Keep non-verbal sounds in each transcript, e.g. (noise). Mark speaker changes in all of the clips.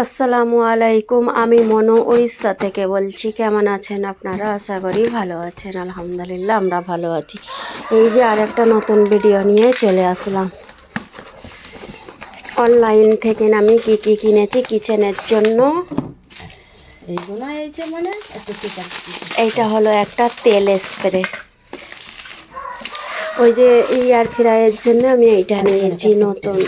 Speaker 1: আসসালামু আলাইকুম আমি মনো উড়িষ্যা থেকে বলছি। কেমন আছেন আপনারা? আশা করি ভালো আছেন আলহামদুলিল্লাহ আমরা ভালো আছি। এই যে আর একটা নতুন ভিডিও নিয়ে চলে আসলাম। অনলাইন থেকে আমি কি কি কিনেছি কিচেনের জন্য?
Speaker 2: মানে
Speaker 1: এইটা হলো একটা তেল স্প্রে। ওই যে এয়ার ফ্রাইয়ের জন্য আমি এইটা নিয়েছি নতুন।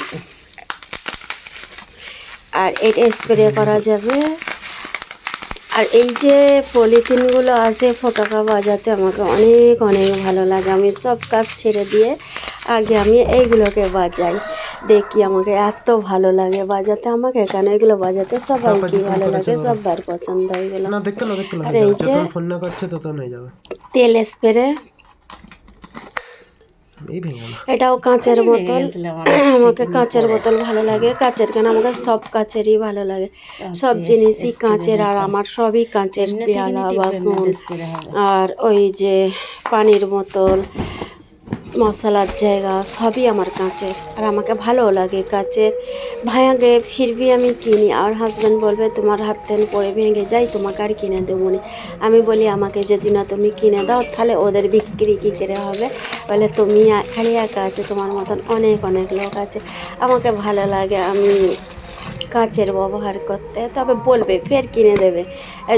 Speaker 1: আর এটা স্প্রে করা যাবে। আর এই যে পলিথিনগুলো আছে ফটোকা বাজাতে আমাকে অনেক অনেক ভালো লাগে। আমি সব কাজ ছেড়ে দিয়ে আগে আমি এইগুলোকে বাজাই। দেখি আমাকে এত ভালো লাগে বাজাতে। আমাকে কেন এগুলো বাজাতে? সবাই কি ভালো লাগে? সবার পছন্দ
Speaker 3: না দেখতে
Speaker 1: আর এই যে
Speaker 3: ফোন না করছে তত নিয়ে যাবে।
Speaker 1: তেল স্প্রে
Speaker 3: গেল
Speaker 1: এটাও কাঁচের বোতল। (coughs) আমাকে কাঁচের বোতল ভালো লাগে। কাঁচের কেন? আমাকে সব কাঁচেরই ভালো লাগে। সব জিনিসই কাঁচের আর আমার সবই কাঁচের পেয়ালা বাসন। আর ওই যে পানির বোতল মশলার জায়গা সবই আমার কাঁচের। আর আমাকে ভালো লাগে কাঁচের। ভাঙে ফিরবি আমি কিনি। আর হাজব্যান্ড বলবে, তোমার হাত তেন পরে ভেঙে যাই তোমাকে আর কিনে দেবো নি। আমি বলি, আমাকে যদি না তুমি কিনে দাও, তাহলে ওদের বিক্রি কী করে হবে? বলে, তুমি খালি একা আছো, তোমার মতন অনেক অনেক লোক আছে। আমাকে ভালো লাগে, আমি কাঁচের ব্যবহার করতে তবে বলবে ফের কিনে দেবে।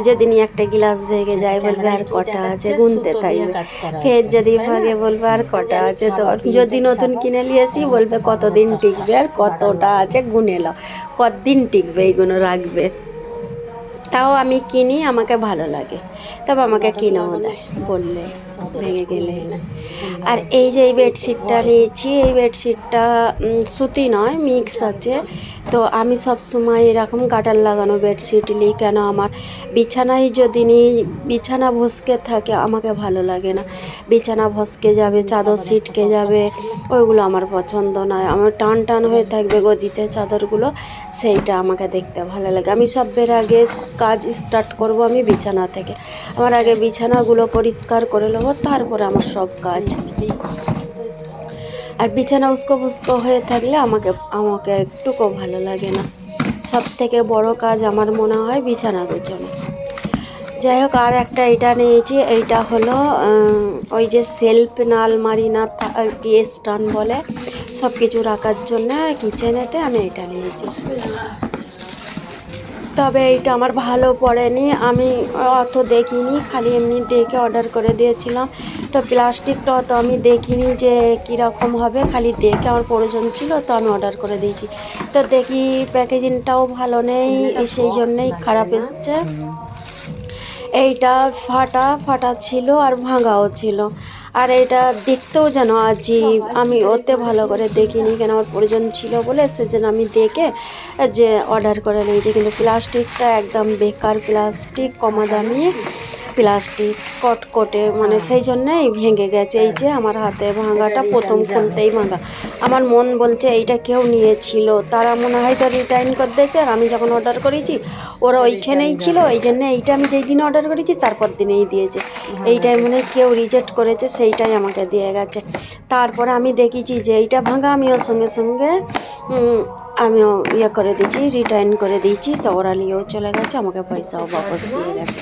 Speaker 1: যেদিন একটা গ্লাস ভেঙে যায় বলবে আর কটা আছে? গুনতে তাই ফের যদি ভাগে বলবে আর কটা আছে? তো যদি নতুন কিনে নিয়েছি বলবে কতদিন টিকবে? আর কতটা আছে? গুনে নাও। কতদিন টিকবে? এইগুলো রাখবে। তাও আমি কিনি, আমাকে ভালো লাগে। তবে আমাকে কিনেও দেয়, বললে ভেঙে গেলে আর এই যে এই বেডশিটটা নিয়েছি, এই বেডশিটটা সুতি নয় মিক্স আছে। তো আমি সব সময় এরকম গাটার লাগানো বেডশিট নিই, কেন আমার বিছানায় যদি নিই, বিছানা ভসকে থাকে, আমাকে ভালো লাগে না। বিছানা ভসকে যাবে, চাদর ছিটকে যাবে, ওইগুলো আমার পছন্দ নয়। আমার টান টান হয়ে থাকবে গদিতে চাদরগুলো, সেইটা আমাকে দেখতে ভালো লাগে। আমি সবের আগে কাজ স্টার্ট করব আমি বিছানা থেকে। আমার আগে বিছানাগুলো পরিষ্কার করে নেব, তারপরে আমার সব কাজ। আর বিছানা উস্কো ফুস্কো হয়ে থাকলে আমাকে আমাকে একটুকু ভালো লাগে না। সব থেকে বড় কাজ আমার মনে হয় বিছানা গোছানো। যাই হোক, আর একটা এটা নিয়েছি, এইটা হলো ওই যে সেলফ না আলমারি না কি স্টান বলে সব কিছু রাখার জন্য কিচেনেতে আমি এটা নিয়েছি। তবে এইটা আমার ভালো পড়েনি। আমি অত দেখিনি খালি এমনি দেখে অর্ডার করে দিয়েছিলাম। তো প্লাস্টিকটা অত আমি দেখিনি যে কীরকম হবে খালি দেখে আমার প্রয়োজন ছিল তো আমি অর্ডার করে দিয়েছি। তো দেখি প্যাকেজিংটাও ভালো নেই সেই জন্যেই খারাপ এসছে। এইটা ফাটা ফাটা ছিল আর ভাঙাও ছিল। আর এটা দেখতেও যেন আজীব আমি ওতে ভালো করে দেখিনি, কেন আমার প্রয়োজন ছিল বলে সেজন্য আমি দেখে যে অর্ডার করে নিয়েছি। কিন্তু প্লাস্টিকটা একদম বেকার, প্লাস্টিক কমা দামি। প্লাস্টিক কটকটে মানে সেই জন্যই ভেঙে গেছে। এই যে আমার হাতে ভাঙাটা প্রথম খুলতেই ভাঙা। আমার মন বলছে এইটা কেউ নিয়েছিল। তারা মনে হয় তো রিটার্ন করে দিয়েছে আর আমি যখন অর্ডার করেছি ওরা ওইখানেই ছিল। এই জন্য এইটা আমি যেই দিন অর্ডার করেছি তারপর দিনেই দিয়েছে। এইটাই মনে হয় কেউ রিজেক্ট করেছে সেইটাই আমাকে দিয়ে গেছে। তারপরে আমি দেখেছি যে এইটা ভাঙা আমি ওর সঙ্গে সঙ্গে আমিও ইয়ে করে দিয়েছি রিটার্ন করে দিয়েছি, তো ওরা নিয়েও চলে গেছে, আমাকে পয়সাও বাপস দিয়ে গেছে।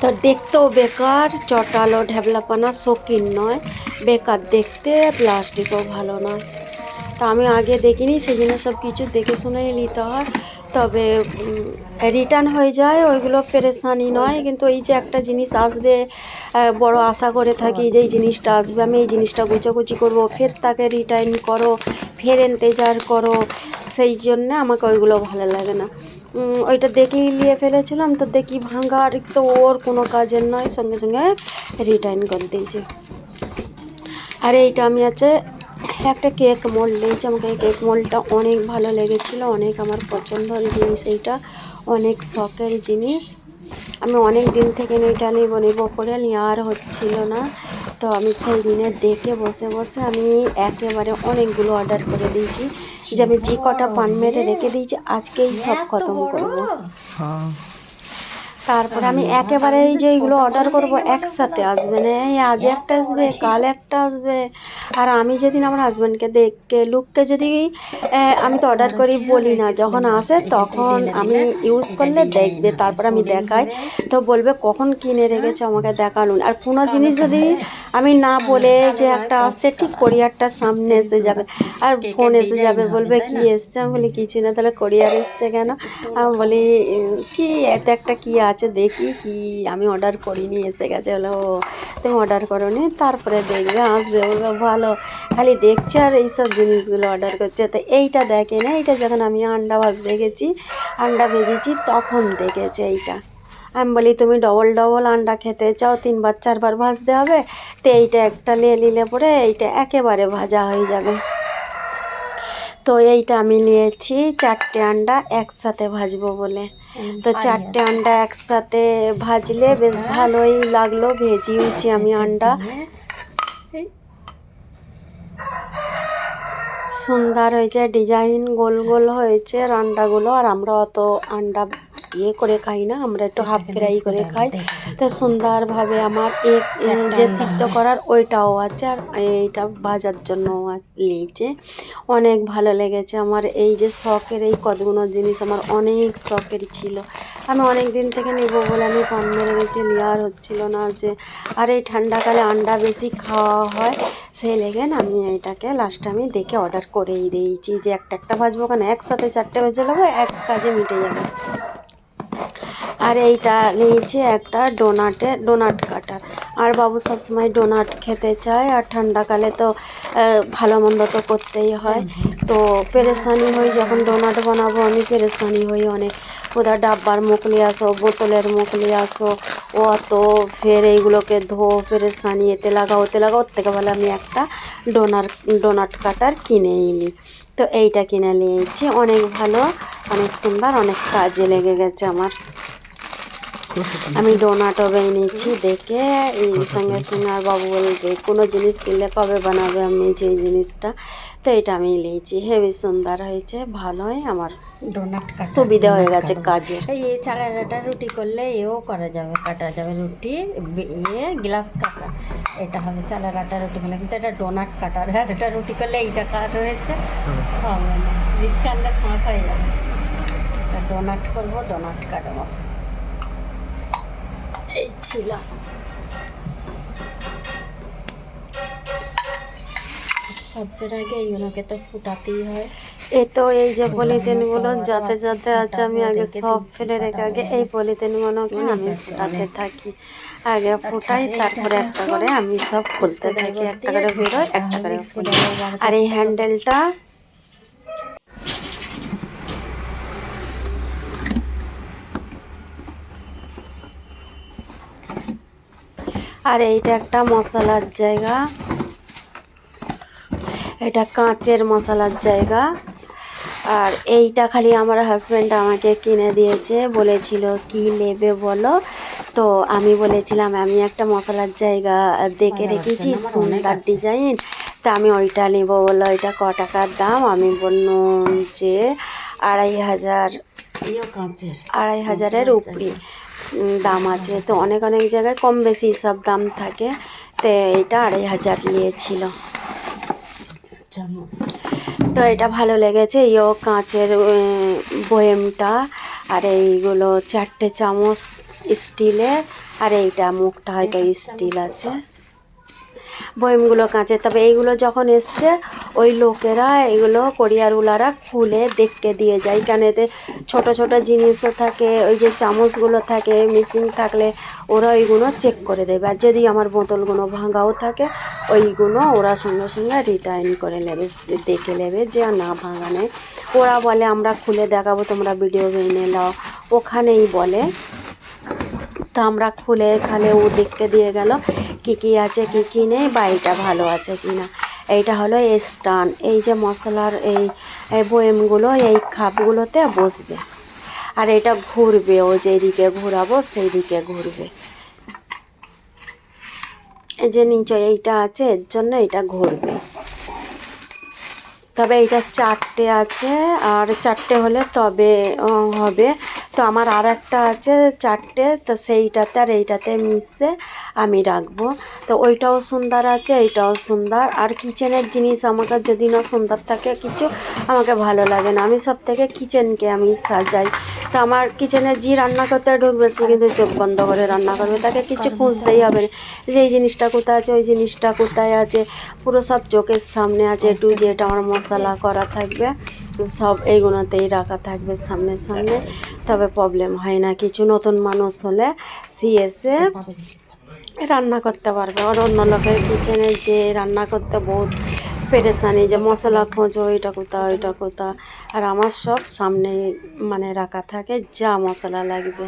Speaker 1: তো দেখতেও বেকার, চটালো ঢ্যাবলাপানা শৌখিন নয়, বেকার দেখতে প্লাস্টিকও ভালো নয়। তা আমি আগে দেখিনি সেই জন্য সব কিছু দেখে শুনেই নিতে হয়। তবে রিটার্ন হয়ে যায়, ওইগুলো পেরেশানি নয়, কিন্তু এই যে একটা জিনিস আসবে বড় আশা করে থাকি যে এই জিনিসটা আসবে, আমি এই জিনিসটা গুচাগুচি করব, ফের তাকে রিটার্ন করো ফের ইন্তজার করো, সেই জন্য আমাকে ওইগুলো ভালো লাগে না। ওইটা দেখেই নিয়ে ফেলেছিলাম, তো দেখি ভাঙা আর তো ওর কোনো কাজের নয়, সঙ্গে সঙ্গে রিটার্ন করে দিয়েছে। আর এইটা আমি আছে, একটা কেক মোল্ড নিয়েছি, আমাকে এই কেক মোল্ডটা অনেক ভালো লেগেছিলো, অনেক আমার পছন্দের জিনিস এইটা, অনেক শখের জিনিস। আমি অনেক দিন থেকে এটা নেব নেব করে আর হচ্ছিল না। তো আমি সেই দিনে দেখে বসে বসে আমি একেবারে অনেকগুলো অর্ডার করে দিয়েছি। যে আমি যে কটা পান মেরে রেখে দিয়েছি আজকেই সব খতম করব।
Speaker 3: হ্যাঁ।
Speaker 1: তারপরে আমি একেবারেই যেগুলো অর্ডার করব একসাথে আসবে না এই আজ একটা আসবে, কাল একটা আসবে। আর আমি যেদিন আমার হাজব্যান্ডকে দেখকে লুককে যদি আমি তো অর্ডার করি বলি না, যখন আসে তখন আমি ইউজ করলে দেখবে, তারপর আমি দেখাই। তো বলবে, কখন কিনে রেখেছে আমাকে দেখানুন আর কোনো জিনিস যদি আমি না বলে যে একটা আসছে, ঠিক কোরিয়ারটার সামনে এসে যাবে। আর ফোন এসে যাবে, বলবে, কি এসছে? আমি বলি কিছু না, তাহলে কোরিয়ার এসছে কেন? আমি বলি, কি, এত একটা কি আছে? দেখি কি আমি অর্ডার করিনি, এসে গেছে বলে, ও, তুমি অর্ডার করো নি তারপরে দেখবে, আসবে, বলবে, ভালো। খালি দেখছে আর এইসব জিনিসগুলো অর্ডার করছে। তো এইটা দেখে না, এইটা যখন আমি আন্ডা ভাজ দেখেছি, আন্ডা ভেজেছি, তখন দেখেছে এইটা। আমি বলি, তুমি ডবল ডবল আন্ডা খেতে চাও, তিনবার, চারবার ভাজতে হবে, তো এইটা একটা নিয়ে নিলে পরে এইটা একেবারে ভাজা হয়ে যাবে। তো এইটা আমি নিয়েছি চারটে আন্ডা একসাথে ভাজবো বলে। তো চারটে আন্ডা একসাথে ভাজলে বেশ ভালোই লাগল ভেজিয়েছি আমি আন্ডা। সুন্দর হয়েছে ডিজাইন গোল গোল হয়েছে আর আন্ডাগুলো আর আমরা অত আন্ডা ইয়ে করে খাই না আমরা একটু হাফ ফ্রাই করে খাই। তো সুন্দরভাবে আমার এক যে সিদ্ধ করার ওইটাও আছে আর এইটা ভাজার জন্য নিয়েছে অনেক ভালো লেগেছে আমার এই যে শখের এই কতগুলো জিনিস আমার অনেক শখের ছিল। আমি অনেক দিন থেকে নেব বলে আমি পান মেরে গেছি নেওয়ার হচ্ছিল না যে আর এই ঠান্ডাকালে আন্ডা বেশি খাওয়া হয় সেই লেগে আমি এটাকে লাস্টে আমি দেখে অর্ডার করেই দিয়েছি যে একটা একটা ভাজবো কেন একসাথে চারটে ভেজে নেব এক কাজে মিটে যাবে। আর এইটা নিয়েছি একটা ডোনাটে, ডোনাট কাটার। আর বাবু সবসময় ডোনাট খেতে চায়, আর ঠান্ডাকালে তো ভালো মন্দ তো করতেই হয়। তো পেরেশানি হই যখন ডোনাট বানাবো, আমি পেরেশানি হই অনেক। কোথাও ডাব্বার মুখ নিয়ে আসো, বোতলের মুখ নিয়ে আসো, অত ফের এইগুলোকে ধো, পেরেশানি, এতে লাগাও, ওতে লাগাও, ওর থেকে ভালো আমি একটা ডোনার, ডোনাট কাটার কিনে নিই তো এইটা কিনে নিয়েছি, অনেক ভালো, অনেক সুন্দর, অনেক কাজে লেগে গেছে আমার। আমি ডোনাটও নিয়েছি দেখে এই সঙ্গে সঙ্গে আর বাবু বলবে কোনো জিনিস কিনলে কবে বানাবে আমি যে জিনিসটা? তো এটা আমি নিয়েছি। হেভি সুন্দর হয়েছে ভালোই আমার
Speaker 2: ডোনাট কাটা
Speaker 1: সুবিধা হয়ে গেছে কাজে
Speaker 2: এই এই রুটি করলে এও করা যাবে কাটা যাবে রুটি ইয়ে গ্লাস কাটা। এটা হবে চালের আটা রুটি করলে কিন্তু এটা ডোনাট কাটার। হ্যাঁ এটা রুটি করলে এইটা কাট হয়েছে হবে না। বীজ কাটলে ফাঁক হয়ে যাবে। এটা ডোনাট করব ডোনাট কাটবো। এই ছিল সবের আগে এইগুলোকে তো ফুটাতেই হয়।
Speaker 1: এই তো এই যে পলিথিনগুলো যাতে যাতে আছে আমি আগে সব ফেলে রেখে আগে এই পলিথিনগুলোকে আমি ফুটাতে থাকি। আগে ফুটাই তারপরে একটা করে আমি সব খুলতে থাকি। একটা করে বেরোয় একটা করে ফুলে আর এই হ্যান্ডেলটা আর এইটা একটা মশলার জায়গা। এটা কাঁচের মশলার জায়গা। আর এইটা খালি আমার হাজব্যান্ড আমাকে কিনে দিয়েছে বলেছিল কি নেবে বলো? তো আমি বলেছিলাম আমি একটা মশলার জায়গা দেখে রেখেছি সুন্দর ডিজাইন তা আমি ওইটা নেব বলো ওইটা ক টাকার দাম? আমি বললাম যে আড়াই হাজার আড়াই হাজারের উপরে। দাম আছে। তো অনেক অনেক জায়গায় কম বেশি সব দাম থাকে। তো এটা আড়াই হাজার নিয়েছিল। তো এটা ভালো লেগেছে। ইও কাঁচের বয়েমটা। আর এইগুলো চারটে চামচ স্টিলের। আর এইটা মুখটা হয়তো স্টিল আছে। বয়েমগুলো কাঁচের তবে এইগুলো যখন এসছে, ওই লোকেরা এগুলো কোরিয়ারওয়ালারা খুলে দেখতে দিয়ে যায়। কেন এতে ছোট ছোট জিনিসও থাকে, ওই যে চামচগুলো থাকে মিসিং থাকলে ওরা ওইগুলো চেক করে দেবে। আর যদি আমার বোতলগুলো ভাঙাও থাকে, ওইগুলো ওরা সঙ্গে সঙ্গে রিটার্ন করে নেবে, দেখে নেবে যে না, ভাঙা ভাঙানে ওরা বলে, আমরা খুলে দেখাবো, তোমরা ভিডিও বেনে নাও। ওখানেই বলে তো আমরা খুলে এখানে ও দেখতে দিয়ে গেল, কি কি আছে, কি কি নেই বা এটা ভালো আছে কি না এইটা হলো স্টান, এই যে মশলার এই বয়েমগুলো, এই খাপগুলোতে বসবে। আর এটা ঘুরবে ও যেদিকে ঘোরাবো সেই দিকে ঘুরবে। এই যে নিচে এইটা আছে, এর জন্য এটা ঘুরবে। তবে এইটা চারটে আছে, আর চারটে হলে তবে হবে তো আমার আর একটা আছে চারটে তো সেইটাতে আর এইটাতে মিশে আমি রাখব। তো ওইটাও সুন্দর আছে এইটাও সুন্দর। আর কিচেনের জিনিস আমাকে যদি না সুন্দর থাকে কিছু আমাকে ভালো লাগে না। আমি সব থেকে কিচেনকে আমি সাজাই। তো আমার কিচেনে যে রান্না করতে ঢুকবে সে কিন্তু চোখ বন্ধ করে রান্না করবে। তাকে কিছু খুঁজতেই হবে না। যে এই জিনিসটা কোথায় আছে ওই জিনিসটা কোথায় আছে পুরো সব চোখের সামনে আছে টু যেটা আমার মশলা করা থাকবে। সব এইগুলোতেই রাখা থাকবে সামনে সামনে। তবে প্রবলেম হয় না কিছু নতুন মানুষ হলে সে এসে রান্না করতে পারবে। আর অন্য লোকের কিচেনে যে রান্না করতে বহুত পেরেশানি যে মশলা খোঁজো এটা কোথা ওইটা কোথা আর আমার সব সামনে মানে রাখা থাকে যা মশলা লাগবে।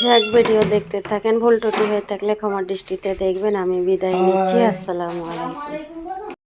Speaker 1: যাক ভিডিও দেখতে থাকেন ভুল টুটি হয়ে থাকলে ক্ষমার দৃষ্টিতে দেখবেন। আমি বিদায় নিচ্ছি। আসসালামু আলাইকুম।